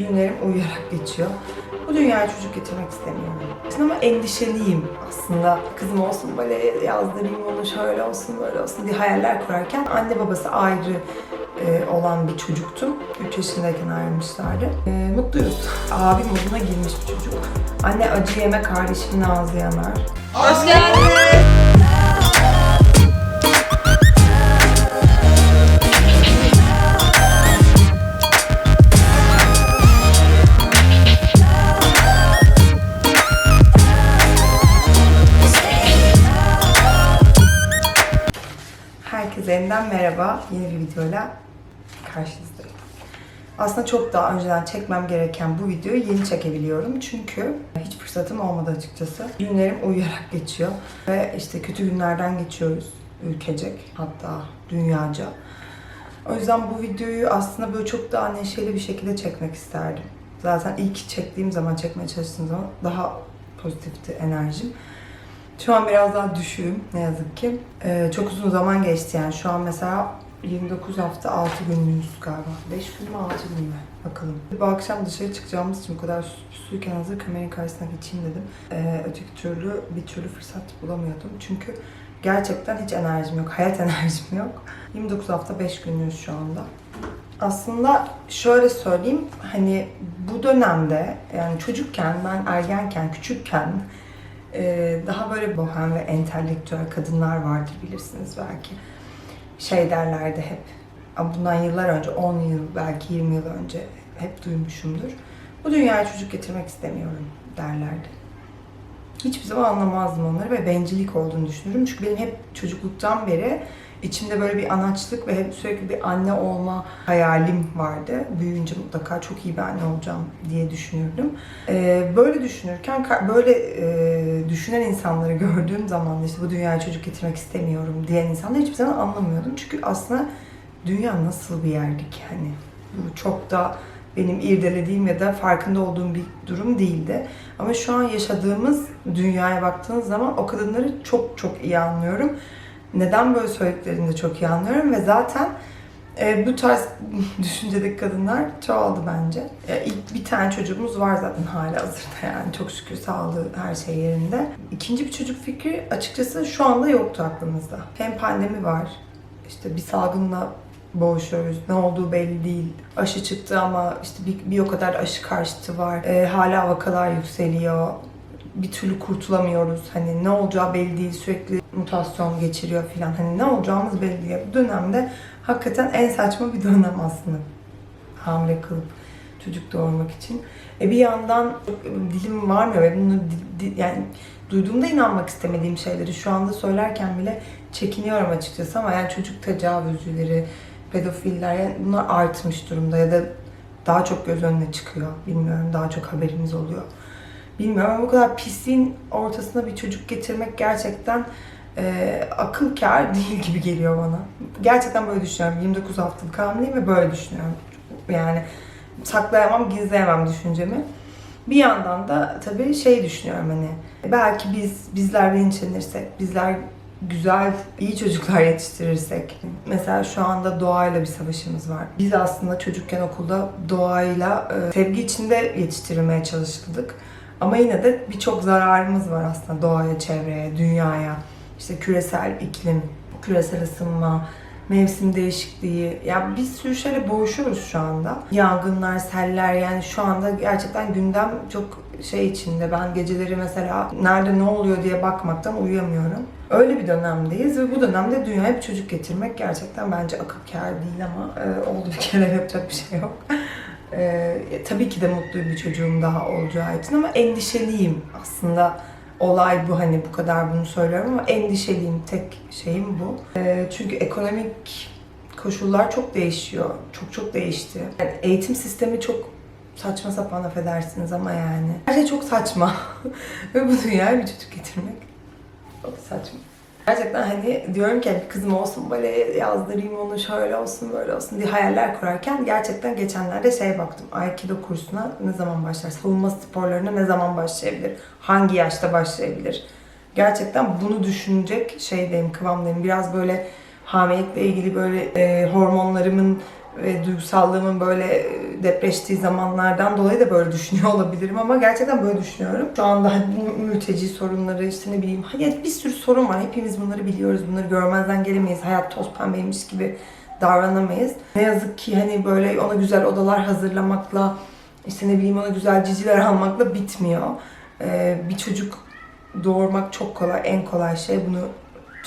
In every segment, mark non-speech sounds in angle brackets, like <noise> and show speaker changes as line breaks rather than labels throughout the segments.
Günlerim uyuyarak geçiyor. Bu dünyaya çocuk getirmek istemiyorum. Ama endişeliyim aslında. Kızım olsun böyle yazdırayım onu şöyle olsun böyle olsun diye hayaller kurarken anne babası ayrı e, olan bir çocuktum. 3 yaşındayken ayrılmışlardı. E, mutluyuz. Abi moduna girmiş bir çocuk. Anne acı yeme kardeşimin ağzı yanar.
Hoş geldin.
Yeniden merhaba. Yeni bir videoyla karşınızdayım. Aslında çok daha önceden çekmem gereken bu videoyu yeni çekebiliyorum. Çünkü hiç fırsatım olmadı açıkçası. Günlerim uyuyarak geçiyor. Ve işte kötü günlerden geçiyoruz ülkecek. Hatta dünyaca. O yüzden bu videoyu aslında böyle çok daha neşeli bir şekilde çekmek isterdim. Zaten ilk çektiğim zaman, çekmeye çalıştığım zaman daha pozitifti enerjim. Şu an biraz daha düşüğüm ne yazık ki. Ee, çok uzun zaman geçti yani. Şu an mesela 29 hafta 6 günlüğümüz galiba. 5 gün mü 6 gün mü? Bakalım. Bu akşam dışarı çıkacağımız için bu kadar suyken hazır kameranın karşısına geçeyim dedim. Ee, öteki türlü bir türlü fırsat bulamıyordum. Çünkü gerçekten hiç enerjim yok. Hayat <laughs> enerjim yok. 29 hafta 5 günlüğüz şu anda. Aslında şöyle söyleyeyim hani bu dönemde yani çocukken ben ergenken küçükken ee, daha böyle bohem ve entelektüel kadınlar vardır bilirsiniz belki. Şey derlerdi hep, bundan yıllar önce, 10 yıl belki 20 yıl önce hep duymuşumdur. Bu dünyaya çocuk getirmek istemiyorum derlerdi. Hiçbir zaman anlamazdım onları ve bencillik olduğunu düşünürüm. Çünkü benim hep çocukluktan beri içimde böyle bir anaçlık ve hep sürekli bir anne olma hayalim vardı. Büyüyünce mutlaka çok iyi bir anne olacağım diye düşünürdüm. Ee, böyle düşünürken, böyle e, düşünen insanları gördüğüm zaman işte bu dünyaya çocuk getirmek istemiyorum diyen insanları hiçbir zaman anlamıyordum. Çünkü aslında dünya nasıl bir yerdi ki hani. Bu çok da benim irdelediğim ya da farkında olduğum bir durum değildi. Ama şu an yaşadığımız dünyaya baktığınız zaman o kadınları çok çok iyi anlıyorum. Neden böyle söylediklerini de çok iyi anlıyorum ve zaten e, bu tarz <laughs> düşüncedeki kadınlar çoğaldı bence. E, ilk bir tane çocuğumuz var zaten hala hazırda yani çok şükür sağlığı her şey yerinde. İkinci bir çocuk fikri açıkçası şu anda yoktu aklımızda. Hem pandemi var, işte bir salgınla boğuşuyoruz. Ne olduğu belli değil. Aşı çıktı ama işte bir, bir o kadar aşı karşıtı var. E, hala vakalar yükseliyor. Bir türlü kurtulamıyoruz. Hani ne olacağı belli değil. Sürekli mutasyon geçiriyor falan. Hani ne olacağımız belli değil. Bu dönemde hakikaten en saçma bir dönem aslında. Hamile kalıp çocuk doğurmak için. E bir yandan çok dilim varmıyor ve bunu yani duyduğumda inanmak istemediğim şeyleri şu anda söylerken bile çekiniyorum açıkçası ama yani çocuk tecavüzcüleri, pedofiller yani bunlar artmış durumda ya da daha çok göz önüne çıkıyor. Bilmiyorum daha çok haberimiz oluyor. Bilmiyorum ama bu kadar pisliğin ortasına bir çocuk getirmek gerçekten e, akıl kâr <laughs> değil gibi geliyor bana. Gerçekten böyle düşünüyorum. 29 haftalık hamileyim ve böyle düşünüyorum. Yani saklayamam, gizleyemem düşüncemi. Bir yandan da tabii şey düşünüyorum hani belki biz bizler bilinçlenirsek, bizler güzel, iyi çocuklar yetiştirirsek. Mesela şu anda doğayla bir savaşımız var. Biz aslında çocukken okulda doğayla e, sevgi içinde yetiştirilmeye çalışıldık. Ama yine de birçok zararımız var aslında doğaya, çevreye, dünyaya. İşte küresel iklim, küresel ısınma, mevsim değişikliği. Ya bir sürü şeyle boğuşuyoruz şu anda. Yangınlar, seller yani şu anda gerçekten gündem çok şey içinde. Ben geceleri mesela nerede ne oluyor diye bakmaktan uyuyamıyorum. Öyle bir dönemdeyiz ve bu dönemde dünyaya bir çocuk getirmek gerçekten bence akıl kâr değil ama e, oldu bir kere <laughs> yapacak bir şey yok. E, tabii ki de mutluyum bir çocuğum daha olacağı için ama endişeliyim aslında olay bu hani bu kadar bunu söylüyorum ama endişeliyim tek şeyim bu. Ee, çünkü ekonomik koşullar çok değişiyor. Çok çok değişti. Yani eğitim sistemi çok saçma sapan affedersiniz ama yani. Her şey çok saçma. <laughs> Ve bu dünyaya bir çocuk getirmek çok saçma. Gerçekten hani diyorum ki bir kızım olsun böyle yazdırayım onu şöyle olsun böyle olsun diye hayaller kurarken gerçekten geçenlerde şey baktım. Aikido kursuna ne zaman başlar? Savunma sporlarına ne zaman başlayabilir? Hangi yaşta başlayabilir? Gerçekten bunu düşünecek şeydeyim, kıvamdayım. Biraz böyle hamilelikle ilgili böyle e, hormonlarımın ve duygusallığımın böyle e, depreştiği zamanlardan dolayı da böyle düşünüyor olabilirim ama gerçekten böyle düşünüyorum. Şu anda hani mülteci sorunları işte ne bileyim hayat bir sürü sorun var. Hepimiz bunları biliyoruz. Bunları görmezden gelemeyiz. Hayat toz pembeymiş gibi davranamayız. Ne yazık ki hani böyle ona güzel odalar hazırlamakla işte ne bileyim ona güzel ciciler almakla bitmiyor. Ee, bir çocuk doğurmak çok kolay, en kolay şey. Bunu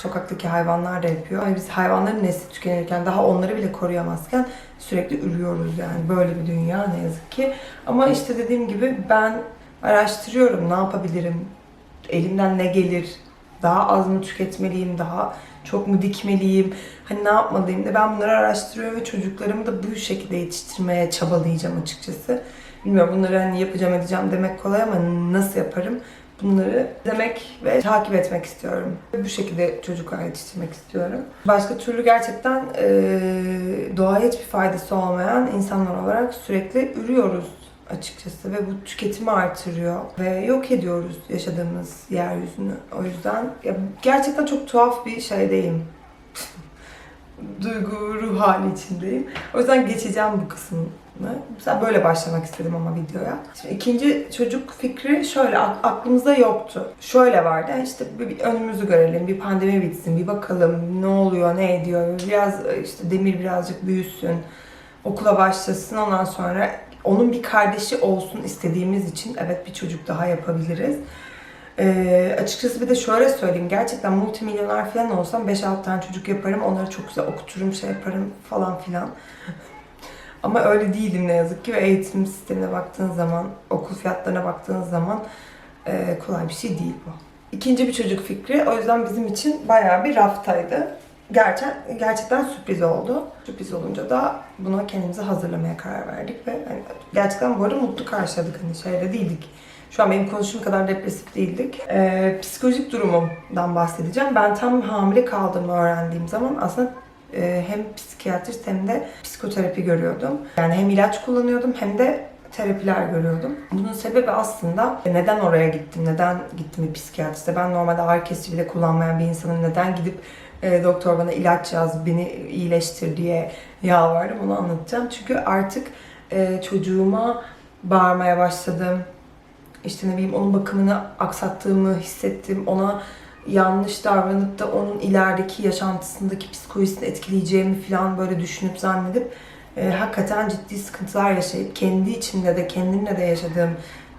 sokaktaki hayvanlar da yapıyor. Yani biz hayvanların nesli tükenirken, daha onları bile koruyamazken sürekli ürüyoruz yani. Böyle bir dünya ne yazık ki. Ama işte dediğim gibi ben araştırıyorum ne yapabilirim, elimden ne gelir, daha az mı tüketmeliyim, daha çok mu dikmeliyim, hani ne yapmalıyım da ben bunları araştırıyorum ve çocuklarımı da bu şekilde yetiştirmeye çabalayacağım açıkçası. Bilmiyorum bunları hani yapacağım edeceğim demek kolay ama nasıl yaparım? Bunları demek ve takip etmek istiyorum. Bu şekilde çocuklar yetiştirmek istiyorum. Başka türlü gerçekten eee doğaya hiçbir faydası olmayan insanlar olarak sürekli ürüyoruz açıkçası ve bu tüketimi artırıyor ve yok ediyoruz yaşadığımız yeryüzünü. O yüzden ya gerçekten çok tuhaf bir şeydeyim. <laughs> Duygu, ruh hali içindeyim. O yüzden geçeceğim bu kısmını. Mesela böyle başlamak istedim ama videoya. Şimdi ikinci çocuk fikri şöyle ak- aklımızda yoktu. Şöyle vardı işte bir, bir önümüzü görelim, bir pandemi bitsin, bir bakalım ne oluyor, ne ediyor. Biraz işte Demir birazcık büyüsün, okula başlasın ondan sonra onun bir kardeşi olsun istediğimiz için evet bir çocuk daha yapabiliriz. Ee, açıkçası bir de şöyle söyleyeyim. Gerçekten multimilyoner falan olsam 5-6 tane çocuk yaparım. Onları çok güzel okuturum, şey yaparım falan filan. Ama öyle değilim ne yazık ki ve eğitim sistemine baktığın zaman, okul fiyatlarına baktığınız zaman e, kolay bir şey değil bu. İkinci bir çocuk fikri o yüzden bizim için bayağı bir raftaydı. Gerçekten, gerçekten sürpriz oldu. Sürpriz olunca da buna kendimizi hazırlamaya karar verdik ve hani gerçekten bu arada mutlu karşıladık hani şeyde değildik. Şu an benim konuştuğum kadar depresif değildik. Ee, psikolojik durumumdan bahsedeceğim. Ben tam hamile kaldığımı öğrendiğim zaman aslında hem psikiyatrist hem de psikoterapi görüyordum. Yani hem ilaç kullanıyordum hem de terapiler görüyordum. Bunun sebebi aslında neden oraya gittim, neden gittim bir psikiyatriste. Ben normalde ağrı kesici bile kullanmayan bir insanım. Neden gidip e, doktor bana ilaç yaz, beni iyileştir diye yalvardım. Onu anlatacağım. Çünkü artık e, çocuğuma bağırmaya başladım. İşte ne bileyim onun bakımını aksattığımı hissettim. Ona yanlış davranıp da onun ilerideki yaşantısındaki psikolojisini etkileyeceğimi falan böyle düşünüp zannedip e, hakikaten ciddi sıkıntılar yaşayıp kendi içimde de kendimle de yaşadığım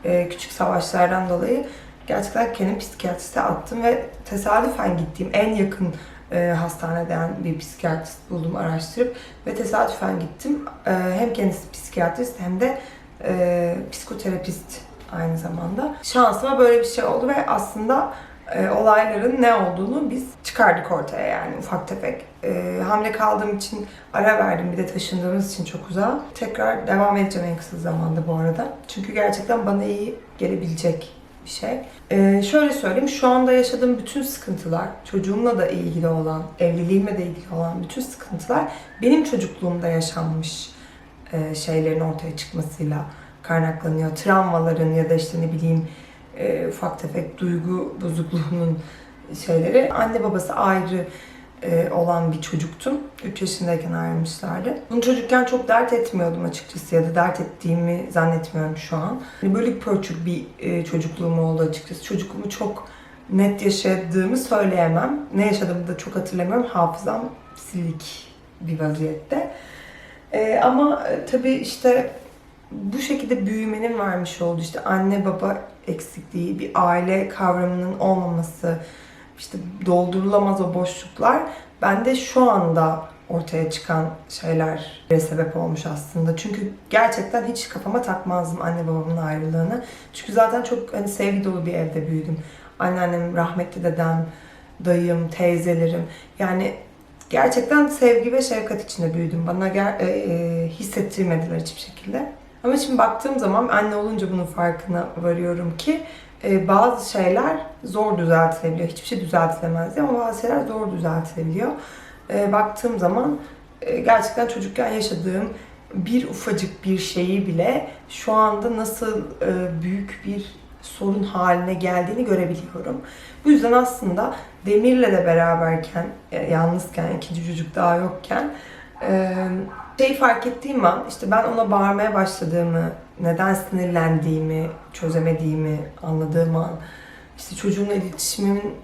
e, küçük savaşlardan dolayı gerçekten kendimi psikiyatriste attım ve tesadüfen gittiğim en yakın e, hastaneden bir psikiyatrist buldum araştırıp ve tesadüfen gittim. E, hem kendisi psikiyatrist hem de e, psikoterapist aynı zamanda. Şansıma böyle bir şey oldu ve aslında e, olayların ne olduğunu biz çıkardık ortaya yani ufak tefek. E, hamile kaldığım için ara verdim bir de taşındığımız için çok uzağa. Tekrar devam edeceğim en kısa zamanda bu arada. Çünkü gerçekten bana iyi gelebilecek bir şey. E, şöyle söyleyeyim şu anda yaşadığım bütün sıkıntılar, çocuğumla da ilgili olan, evliliğimle de ilgili olan bütün sıkıntılar benim çocukluğumda yaşanmış e, şeylerin ortaya çıkmasıyla kaynaklanıyor. Travmaların ya da işte ne bileyim e, ufak tefek duygu bozukluğunun şeyleri. Anne babası ayrı e, olan bir çocuktum. 3 yaşındayken ayrılmışlardı. Bunu çocukken çok dert etmiyordum açıkçası ya da dert ettiğimi zannetmiyorum şu an. Hani böyle pörçük bir e, çocukluğum oldu açıkçası. Çocukluğumu çok net yaşadığımı söyleyemem. Ne yaşadığımı da çok hatırlamıyorum. Hafızam silik bir vaziyette. E, ama e, tabii işte bu şekilde büyümenin vermiş olduğu işte anne baba eksikliği, bir aile kavramının olmaması, işte doldurulamaz o boşluklar bende şu anda ortaya çıkan şeyler sebep olmuş aslında. Çünkü gerçekten hiç kafama takmazdım anne babamın ayrılığını. Çünkü zaten çok hani sevgi dolu bir evde büyüdüm. Anneannem, rahmetli dedem, dayım, teyzelerim. Yani gerçekten sevgi ve şefkat içinde büyüdüm. Bana ger- e, e, hissettirmediler hiçbir şekilde. Ama şimdi baktığım zaman anne olunca bunun farkına varıyorum ki e, bazı şeyler zor düzeltilebiliyor. Hiçbir şey düzeltilemez ama bazı şeyler zor düzeltilebiliyor. E, baktığım zaman e, gerçekten çocukken yaşadığım bir ufacık bir şeyi bile şu anda nasıl e, büyük bir sorun haline geldiğini görebiliyorum. Bu yüzden aslında Demir'le de beraberken, e, yalnızken, ikinci çocuk daha yokken Şeyi fark ettiğim an işte ben ona bağırmaya başladığımı, neden sinirlendiğimi, çözemediğimi anladığım an, işte çocuğumla iletişimimin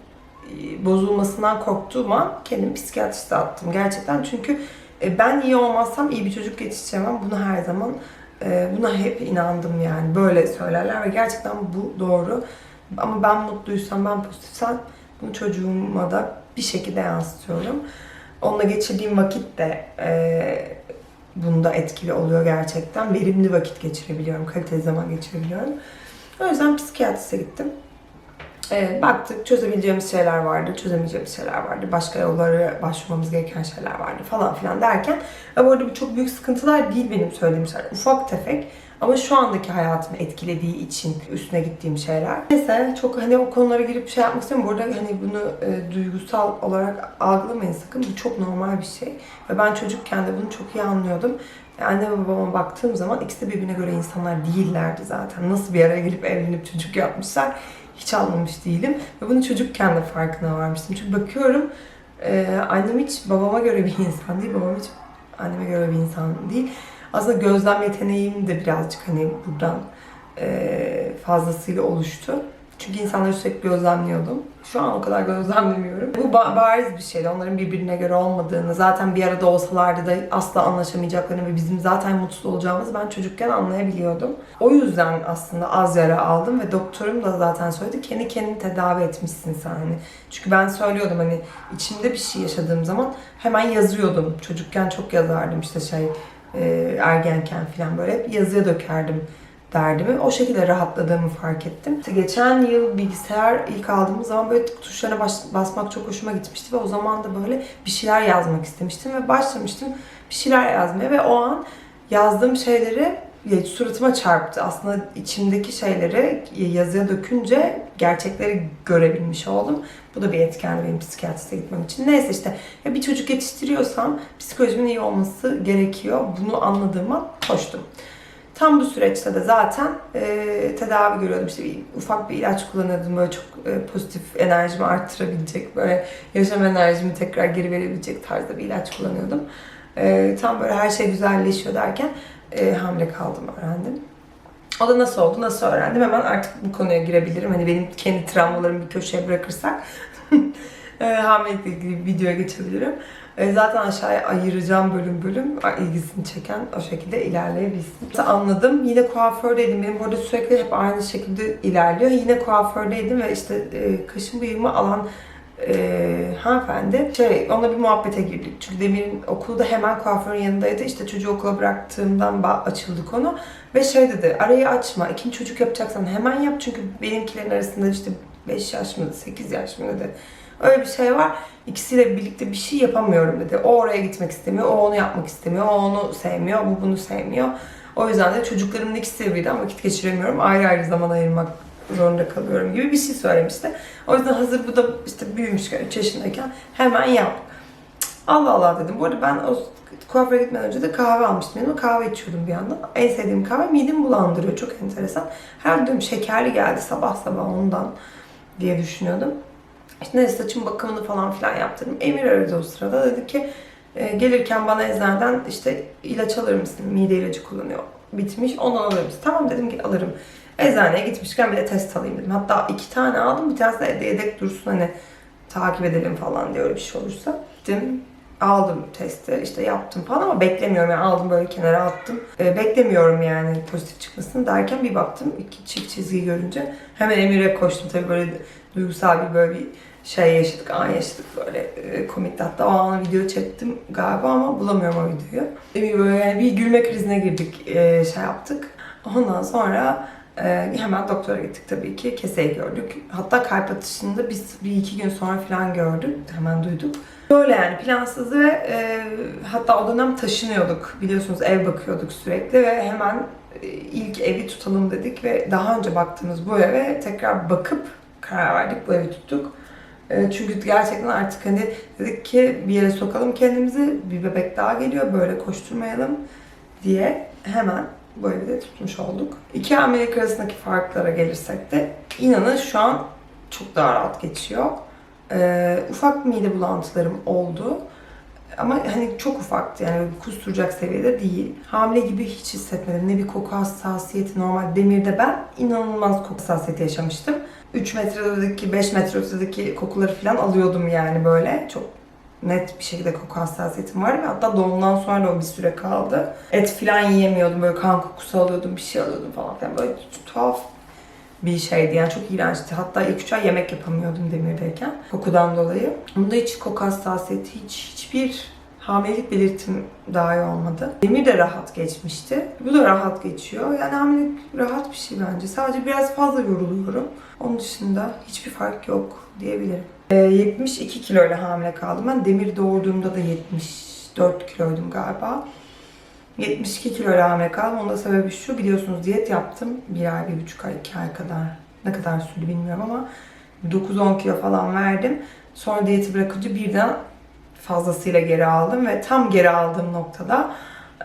bozulmasından korktuğum an kendimi psikiyatriste attım gerçekten. Çünkü e, ben iyi olmazsam iyi bir çocuk yetiştiremem. Bunu her zaman e, buna hep inandım yani. Böyle söylerler ve gerçekten bu doğru. Ama ben mutluysam, ben pozitifsem bunu çocuğuma da bir şekilde yansıtıyorum. Onunla geçirdiğim vakit de bunda etkili oluyor gerçekten. Verimli vakit geçirebiliyorum, kaliteli zaman geçirebiliyorum. O yüzden psikiyatriste gittim. E, baktık çözebileceğimiz şeyler vardı, çözemeyeceğimiz şeyler vardı. Başka yollara başvurmamız gereken şeyler vardı falan filan derken. Ve bu arada bu çok büyük sıkıntılar değil benim söylediğim şeyler. Ufak tefek ama şu andaki hayatımı etkilediği için üstüne gittiğim şeyler. Neyse çok hani o konulara girip şey yapmak istemiyorum. Bu arada hani bunu e, duygusal olarak algılamayın sakın. Bu çok normal bir şey. Ve ben çocukken de bunu çok iyi anlıyordum. E, Anne ve babama baktığım zaman ikisi de birbirine göre insanlar değillerdi zaten. Nasıl bir araya gelip evlenip çocuk yapmışlar hiç anlamış değilim. Ve bunu çocukken de farkına varmıştım. Çünkü bakıyorum e, annem hiç babama göre bir insan değil, babam hiç anneme göre bir insan değil. Aslında gözlem yeteneğim de birazcık hani buradan e, fazlasıyla oluştu. Çünkü insanları sürekli gözlemliyordum. Şu an o kadar <laughs> gözlemlemiyorum. Bu ba- bariz bir şeydi. Onların birbirine göre olmadığını, zaten bir arada olsalardı da asla anlaşamayacaklarını ve bizim zaten mutsuz olacağımızı ben çocukken anlayabiliyordum. O yüzden aslında az yara aldım ve doktorum da zaten söyledi. Kendi kendini tedavi etmişsin sen hani. Çünkü ben söylüyordum hani içimde bir şey yaşadığım zaman hemen yazıyordum. Çocukken çok yazardım işte şey e, ergenken falan böyle hep yazıya dökerdim derdimi. O şekilde rahatladığımı fark ettim. İşte geçen yıl bilgisayar ilk aldığımız zaman böyle tuşlarına bas- basmak çok hoşuma gitmişti ve o zaman da böyle bir şeyler yazmak istemiştim ve başlamıştım bir şeyler yazmaya ve o an yazdığım şeyleri suratıma çarptı. Aslında içimdeki şeyleri yazıya dökünce gerçekleri görebilmiş oldum. Bu da bir etkendi benim psikiyatriste gitmem için. Neyse işte ya bir çocuk yetiştiriyorsam psikolojimin iyi olması gerekiyor. Bunu anladığıma koştum. Tam bu süreçte de zaten e, tedavi görüyordum. İşte bir, ufak bir ilaç kullanıyordum. Böyle çok e, pozitif enerjimi arttırabilecek, böyle yaşam enerjimi tekrar geri verebilecek tarzda bir ilaç kullanıyordum. E, tam böyle her şey güzelleşiyor derken e, hamile kaldım öğrendim. O da nasıl oldu, nasıl öğrendim? Hemen artık bu konuya girebilirim. Hani benim kendi travmalarımı bir köşeye bırakırsak <laughs> e, hamilelikle ilgili bir videoya geçebilirim. E, zaten aşağıya ayıracağım bölüm bölüm ilgisini çeken o şekilde ilerleyebilsin. Anladım. Yine kuafördeydim. Benim burada sürekli hep aynı şekilde ilerliyor. Yine kuafördeydim ve işte e, kaşım bıyığımı alan e, hanımefendi şey onunla bir muhabbete girdik. Çünkü Demir'in okulu da hemen kuaförün yanındaydı. İşte çocuğu okula bıraktığımdan açıldı konu. Ve şey dedi arayı açma. İkinci çocuk yapacaksan hemen yap. Çünkü benimkilerin arasında işte 5 yaş mı 8 yaş mı dedi. Öyle bir şey var. İkisiyle birlikte bir şey yapamıyorum dedi. O oraya gitmek istemiyor, o onu yapmak istemiyor, o onu sevmiyor, bu bunu sevmiyor. O yüzden de çocuklarımın ikisi de birden vakit geçiremiyorum. Ayrı ayrı zaman ayırmak zorunda kalıyorum gibi bir şey söylemişti. O yüzden hazır bu da işte büyümüşken 3 yaşındayken hemen yap. Allah Allah dedim. Bu arada ben o kuaföre gitmeden önce de kahve almıştım. Yanıma kahve içiyordum bir yandan. En sevdiğim kahve midemi bulandırıyor. Çok enteresan. Her diyorum şekerli geldi sabah sabah ondan diye düşünüyordum. İşte neyse saçım bakımını falan filan yaptırdım. Emir aradı o sırada. Dedi ki e, gelirken bana eczaneden işte ilaç alır mısın? Mide ilacı kullanıyor. Bitmiş. Ondan alır mısın? Tamam dedim ki alırım. Eczaneye gitmişken bir de test alayım dedim. Hatta iki tane aldım. Bir tanesi de yedek dursun hani takip edelim falan diye öyle bir şey olursa. Gittim aldım testi işte yaptım falan ama beklemiyorum yani aldım böyle kenara attım. E, beklemiyorum yani pozitif çıkmasını derken bir baktım iki çift çizgi görünce hemen Emir'e koştum tabii böyle duygusal bir böyle bir şey yaşadık, an yaşadık böyle e, komikti. Hatta o an video çektim galiba ama bulamıyorum o videoyu. Bir böyle yani bir gülme krizine girdik, e, şey yaptık. Ondan sonra e, hemen doktora gittik tabii ki. Keseyi gördük. Hatta kalp atışını da biz bir iki gün sonra falan gördük. Hemen duyduk. Böyle yani plansızdı ve e, hatta o dönem taşınıyorduk. Biliyorsunuz ev bakıyorduk sürekli ve hemen e, ilk evi tutalım dedik ve daha önce baktığımız bu eve tekrar bakıp karar verdik. Bu evi tuttuk. E, Çünkü gerçekten artık hani dedik ki bir yere sokalım kendimizi. Bir bebek daha geliyor böyle koşturmayalım diye hemen evi de tutmuş olduk. İki hamilelik arasındaki farklara gelirsek de inanın şu an çok daha rahat geçiyor. E, ufak mide bulantılarım oldu. Ama hani çok ufaktı yani böyle kusturacak seviyede değil. Hamile gibi hiç hissetmedim. Ne bir koku hassasiyeti normal. Demirde ben inanılmaz koku hassasiyeti yaşamıştım. 3 metre ötedeki, 5 metre ötedeki kokuları falan alıyordum yani böyle. Çok net bir şekilde koku hassasiyetim var ve hatta doğumdan sonra o bir süre kaldı. Et falan yiyemiyordum. Böyle kan kokusu alıyordum, bir şey alıyordum falan filan. Böyle tuhaf bir şeydi yani çok iğrençti. Hatta ilk üç ay yemek yapamıyordum demirdeyken kokudan dolayı. Bunda hiç koku hassasiyeti, hiç hiçbir hamilelik belirtim dahi olmadı. Demir de rahat geçmişti. Bu da rahat geçiyor. Yani hamilelik rahat bir şey bence. Sadece biraz fazla yoruluyorum. Onun dışında hiçbir fark yok diyebilirim. Ee, 72 kiloyla hamile kaldım. Ben Demir doğurduğumda da 74 kiloydum galiba. 72 kiloyla hamile kaldım. Onun da sebebi şu. Biliyorsunuz diyet yaptım. Bir ay, bir buçuk ay, iki ay kadar. Ne kadar sürdü bilmiyorum ama 9-10 kilo falan verdim. Sonra diyeti bırakınca birden fazlasıyla geri aldım ve tam geri aldığım noktada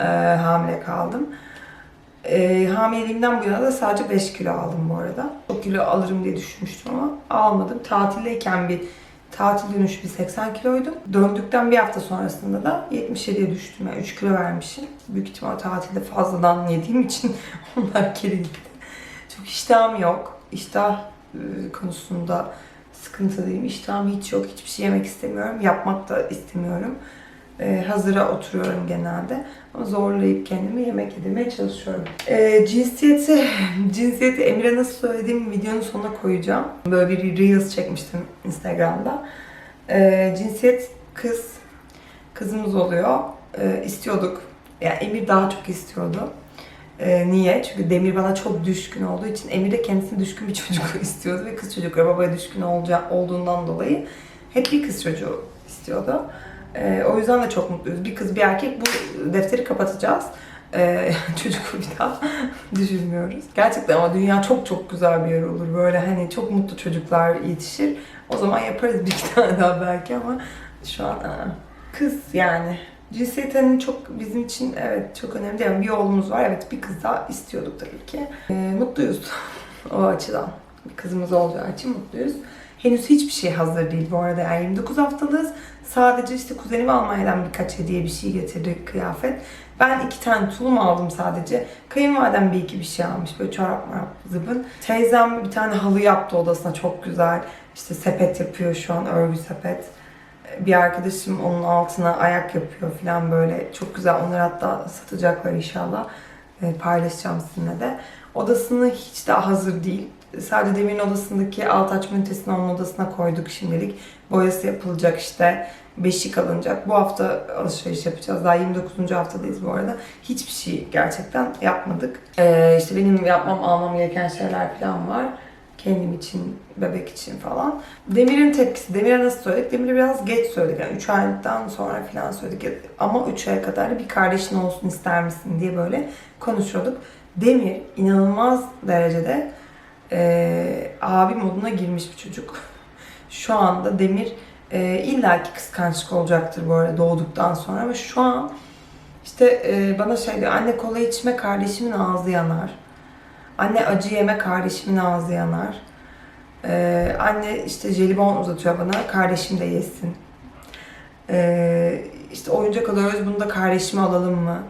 e, hamile kaldım. E, hamileliğimden bu yana da sadece 5 kilo aldım bu arada. O kilo alırım diye düşünmüştüm ama almadım. Tatildeyken bir tatil dönüşü bir 80 kiloydum. Döndükten bir hafta sonrasında da 77'ye düştüm. Yani 3 kilo vermişim. Büyük ihtimal tatilde fazladan yediğim için <laughs> onlar geri gitti. Çok iştahım yok. İştah e, konusunda sıkıntılıyım. İştahım hiç yok. Hiçbir şey yemek istemiyorum. Yapmak da istemiyorum. Ee, hazıra oturuyorum genelde. Ama zorlayıp kendimi yemek yedirmeye çalışıyorum. Ee, cinsiyeti, <laughs> cinsiyeti Emir'e nasıl söylediğim videonun sonuna koyacağım. Böyle bir Reels çekmiştim Instagram'da. Ee, cinsiyet kız. Kızımız oluyor. Ee, istiyorduk. Yani Emir daha çok istiyordu. Ee, niye? Çünkü Demir bana çok düşkün olduğu için Emir de kendisine düşkün bir <laughs> çocuk istiyordu ve kız çocukları babaya düşkün olacağı, olduğundan dolayı hep bir kız çocuğu istiyordu. Ee, o yüzden de çok mutluyuz. Bir kız bir erkek bu defteri kapatacağız. Ee, <laughs> çocuk bir daha <laughs> düşünmüyoruz. Gerçekten ama dünya çok çok güzel bir yer olur. Böyle hani çok mutlu çocuklar yetişir. O zaman yaparız bir iki <laughs> tane daha belki ama şu an aa. kız yani. Cinsiyet hani çok bizim için evet çok önemli. Yani bir oğlumuz var evet bir kız daha istiyorduk tabii ki. Ee, mutluyuz o açıdan. Bir kızımız olacağı için mutluyuz. Henüz hiçbir şey hazır değil bu arada. Yani 29 haftalığız. Sadece işte kuzenim Almanya'dan birkaç hediye bir şey getirdi kıyafet. Ben iki tane tulum aldım sadece. Kayınvalidem bir iki bir şey almış. Böyle çorap marap zıbın. Teyzem bir tane halı yaptı odasına çok güzel. İşte sepet yapıyor şu an örgü sepet. Bir arkadaşım onun altına ayak yapıyor falan böyle. Çok güzel. Onları hatta satacaklar inşallah. E, paylaşacağım sizinle de. Odasını hiç daha hazır değil. Sadece Demir'in odasındaki alt açma ünitesini onun odasına koyduk şimdilik. Boyası yapılacak işte. Beşik alınacak. Bu hafta alışveriş yapacağız. Daha 29. haftadayız bu arada. Hiçbir şey gerçekten yapmadık. Ee, işte benim yapmam, almam gereken şeyler falan var. Kendim için, bebek için falan. Demir'in tepkisi. Demir'e nasıl söyledik? Demir'e biraz geç söyledik. Yani 3 aylıktan sonra falan söyledik. Ama 3 aya kadar da bir kardeşin olsun ister misin diye böyle konuşuyorduk. Demir inanılmaz derecede e, abi moduna girmiş bir çocuk. <laughs> Şu anda Demir e, illaki kıskançlık olacaktır bu arada doğduktan sonra ama şu an işte e, bana şey diyor anne kola içme kardeşimin ağzı yanar. Anne acı yeme kardeşimin ağzı yanar. E, anne işte jelibon uzatıyor bana kardeşim de yesin. E, işte oyuncak alıyoruz bunu da kardeşime alalım mı?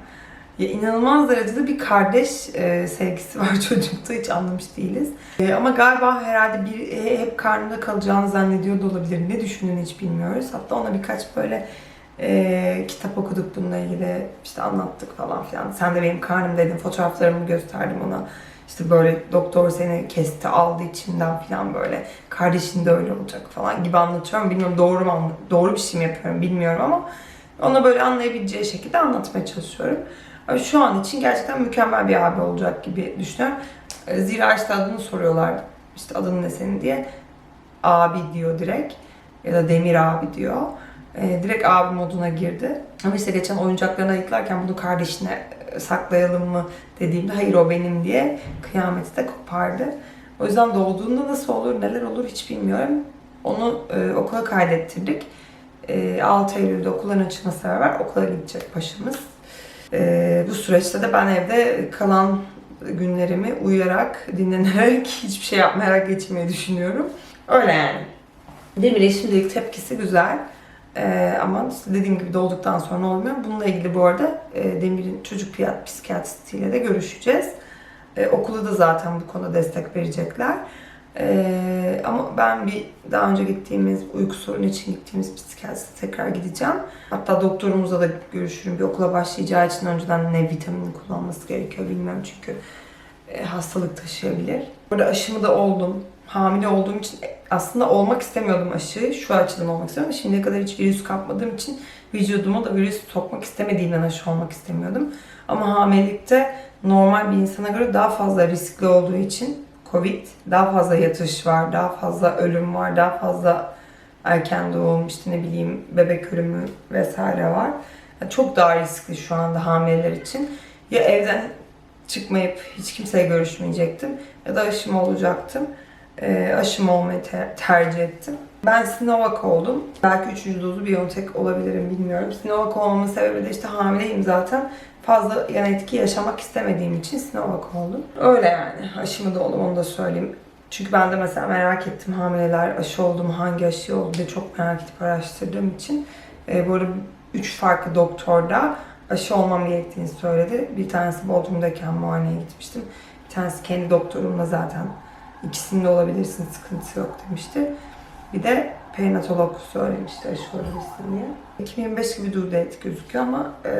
Ya inanılmaz derecede bir kardeş e, sevgisi <laughs> var çocukta hiç anlamış değiliz. E, ama galiba herhalde bir e, hep karnında kalacağını zannediyor da olabilir. Ne düşündüğünü hiç bilmiyoruz. Hatta ona birkaç böyle e, kitap okuduk bununla ilgili. işte anlattık falan filan. Sen de benim karnım dedin. Fotoğraflarımı gösterdim ona. İşte böyle doktor seni kesti aldı içinden falan böyle. Kardeşin de öyle olacak falan gibi anlatıyorum. Bilmiyorum doğru mu doğru bir şey mi yapıyorum bilmiyorum ama ona böyle anlayabileceği şekilde anlatmaya çalışıyorum. Şu an için gerçekten mükemmel bir abi olacak gibi düşünüyorum. E, Zira işte adını soruyorlar. İşte adın ne senin diye. Abi diyor direkt. Ya da Demir abi diyor. E, direkt abi moduna girdi. Ama işte geçen oyuncaklarını ayıklarken bunu kardeşine e, saklayalım mı dediğimde hayır o benim diye kıyameti de kopardı. O yüzden doğduğunda nasıl olur, neler olur hiç bilmiyorum. Onu e, okula kaydettirdik. E, 6 Eylül'de okulların açılması beraber okula gidecek başımız. Ee, bu süreçte de ben evde kalan günlerimi uyuyarak, dinlenerek, <laughs> hiçbir şey yapmayarak geçirmeyi düşünüyorum. Öyle yani. Demir'in şimdilik tepkisi güzel. Ee, ama dediğim gibi doğduktan sonra olmuyor. Bununla ilgili bu arada e, Demir'in çocuk psikiyatristiyle de görüşeceğiz. E, okulda da zaten bu konuda destek verecekler. E, ama ben bir daha önce gittiğimiz uyku sorunu için gittiğimiz psikiyatriste tekrar gideceğim. Hatta doktorumuzla da görüşürüm. Bir okula başlayacağı için önceden ne vitamini kullanması gerekiyor bilmiyorum çünkü e, hastalık taşıyabilir. Burada aşımı da oldum. Hamile olduğum için e, aslında olmak istemiyordum aşıyı. Şu açıdan olmak istemiyorum. Şimdiye kadar hiç virüs kapmadığım için vücuduma da virüs sokmak istemediğimden aşı olmak istemiyordum. Ama hamilelikte normal bir insana göre daha fazla riskli olduğu için Covid, daha fazla yatış var, daha fazla ölüm var, daha fazla erken doğum, işte ne bileyim bebek ölümü vesaire var. Yani çok daha riskli şu anda hamileler için. Ya evden çıkmayıp hiç kimseyle görüşmeyecektim ya da aşım olacaktım. Ee, aşım olmayı te- tercih ettim. Ben Sinovac oldum. Belki üçüncü dozu Biontech olabilirim bilmiyorum. Sinovac olmamın sebebi de işte hamileyim zaten. Fazla yan etki yaşamak istemediğim için Sinovac oldum. Öyle yani. Aşımı da oldum onu da söyleyeyim. Çünkü ben de mesela merak ettim hamileler aşı oldu mu, hangi aşı oldu diye çok merak edip araştırdığım için. E, bu arada üç farklı doktor da aşı olmam gerektiğini söyledi. Bir tanesi Bodrum'dayken muayeneye gitmiştim. Bir tanesi kendi doktorumla zaten ikisinde olabilirsin sıkıntı yok demişti. Bir de perinatolog söylemişti aşı olabilirsin diye. 2025 gibi dur date gözüküyor ama e,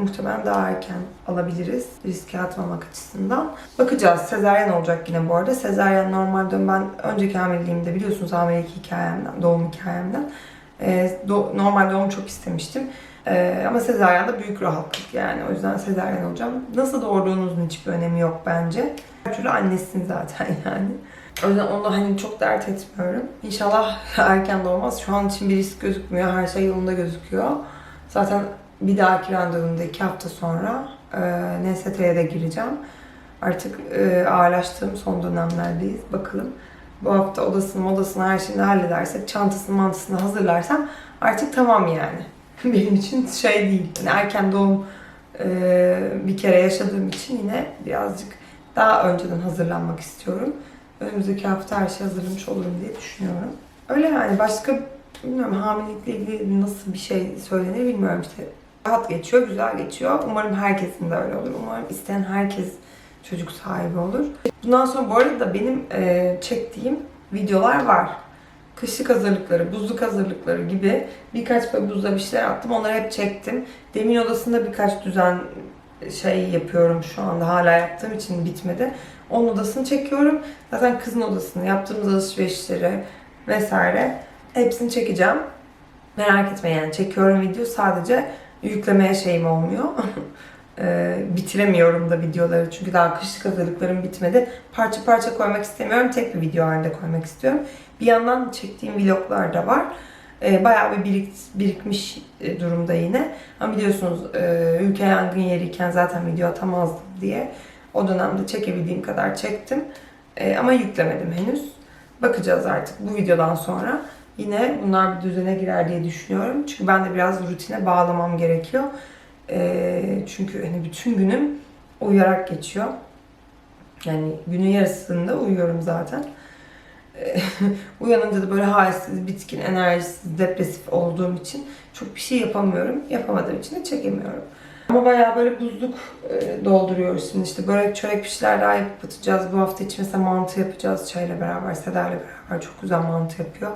muhtemelen daha erken alabiliriz riske atmamak açısından. Bakacağız. Sezaryen olacak yine bu arada. Sezaryen normalde ben önceki hamileliğimde biliyorsunuz hamilelik hikayemden, doğum hikayemden e, do- normal doğum çok istemiştim. E, ama sezaryen de büyük rahatlık yani. O yüzden sezaryen olacağım. Nasıl doğurduğunuzun hiçbir önemi yok bence. Her türlü annesin zaten <laughs> yani. O yüzden onu hani çok dert etmiyorum. İnşallah <laughs> erken doğmaz. Şu an için bir risk gözükmüyor. Her şey yolunda gözüküyor. Zaten bir dahaki randevumda iki hafta sonra e, NST'ye de gireceğim. Artık e, ağırlaştığım son dönemlerdeyiz. Bakalım. Bu hafta odasını modasını her şeyini halledersek, çantasını mantısını hazırlarsam artık tamam yani. <laughs> Benim için şey değil. Yani erken doğum e, bir kere yaşadığım için yine birazcık daha önceden hazırlanmak istiyorum. Önümüzdeki hafta her şey hazırlamış olurum diye düşünüyorum. Öyle yani başka bilmiyorum hamilelikle ilgili nasıl bir şey söylenir bilmiyorum işte. Rahat geçiyor, güzel geçiyor. Umarım herkesin de öyle olur. Umarım isteyen herkes çocuk sahibi olur. Bundan sonra bu arada da benim e, çektiğim videolar var. Kışlık hazırlıkları, buzluk hazırlıkları gibi birkaç böyle buzda bir şeyler attım. Onları hep çektim. Demin odasında birkaç düzen şey yapıyorum şu anda. Hala yaptığım için bitmedi. Onun odasını çekiyorum. Zaten kızın odasını, yaptığımız alışverişleri vesaire hepsini çekeceğim. Merak etme yani çekiyorum video sadece yüklemeye şeyim olmuyor. <laughs> Ee, bitiremiyorum da videoları çünkü daha kışlık hazırlıklarım bitmedi. Parça parça koymak istemiyorum. Tek bir video halinde koymak istiyorum. Bir yandan çektiğim vloglar da var. Ee, bayağı bir birik, birikmiş e, durumda yine. Ama biliyorsunuz e, ülke yangın yeriyken zaten video atamazdım diye o dönemde çekebildiğim kadar çektim. Ee, ama yüklemedim henüz. Bakacağız artık bu videodan sonra. Yine bunlar bir düzene girer diye düşünüyorum. Çünkü ben de biraz rutine bağlamam gerekiyor. Çünkü hani bütün günüm uyuyarak geçiyor. Yani günün yarısında uyuyorum zaten. <laughs> Uyanınca da böyle halsiz, bitkin, enerjisiz, depresif olduğum için çok bir şey yapamıyorum. Yapamadığım için de çekemiyorum. Ama bayağı böyle buzluk e, dolduruyoruz şimdi işte börek çörek bir şeyler daha yapıp atacağız. Bu hafta için mesela mantı yapacağız çayla beraber, Seda'yla beraber çok güzel mantı yapıyor.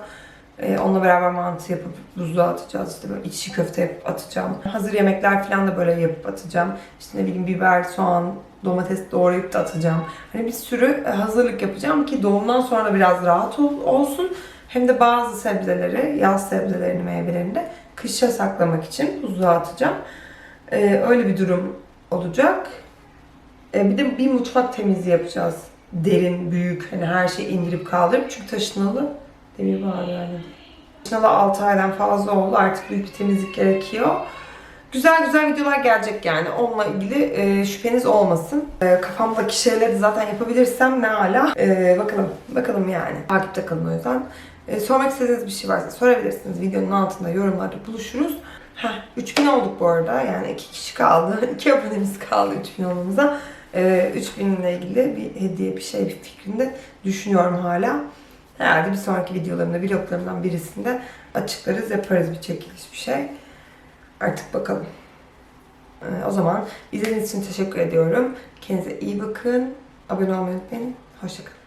E, onunla beraber mantı yapıp buzluğa atacağız. İşte böyle içi köfte yapıp atacağım. Hazır yemekler falan da böyle yapıp atacağım. İşte ne bileyim biber, soğan, domates doğrayıp da atacağım. Hani bir sürü e, hazırlık yapacağım ki doğumdan sonra biraz rahat ol- olsun. Hem de bazı sebzeleri, yaz sebzelerini, meyvelerini de kışa saklamak için buzluğa atacağım. Ee, öyle bir durum olacak. Ee, bir de bir mutfak temizliği yapacağız. Derin, büyük, hani her şeyi indirip kaldırıp çünkü taşınalı demir bağlı yani. Taşınalı 6 aydan fazla oldu. Artık büyük bir temizlik gerekiyor. Güzel güzel videolar gelecek yani. Onunla ilgili e, şüpheniz olmasın. E, kafamdaki şeyleri zaten yapabilirsem ne hala. E, bakalım. Bakalım yani. Takipte kalın o yüzden. E, sormak istediğiniz bir şey varsa sorabilirsiniz. Videonun altında yorumlarda buluşuruz. Heh, 3000 olduk bu arada. Yani iki kişi kaldı. <laughs> iki abonemiz kaldı 3000 olmamıza. Ee, 3000 ile ilgili bir hediye, bir şey, bir fikrinde düşünüyorum hala. Herhalde bir sonraki videolarımda, vloglarımdan birisinde açıklarız, yaparız bir çekiliş bir şey. Artık bakalım. Ee, o zaman izlediğiniz için teşekkür ediyorum. Kendinize iyi bakın. Abone olmayı unutmayın. Hoşçakalın.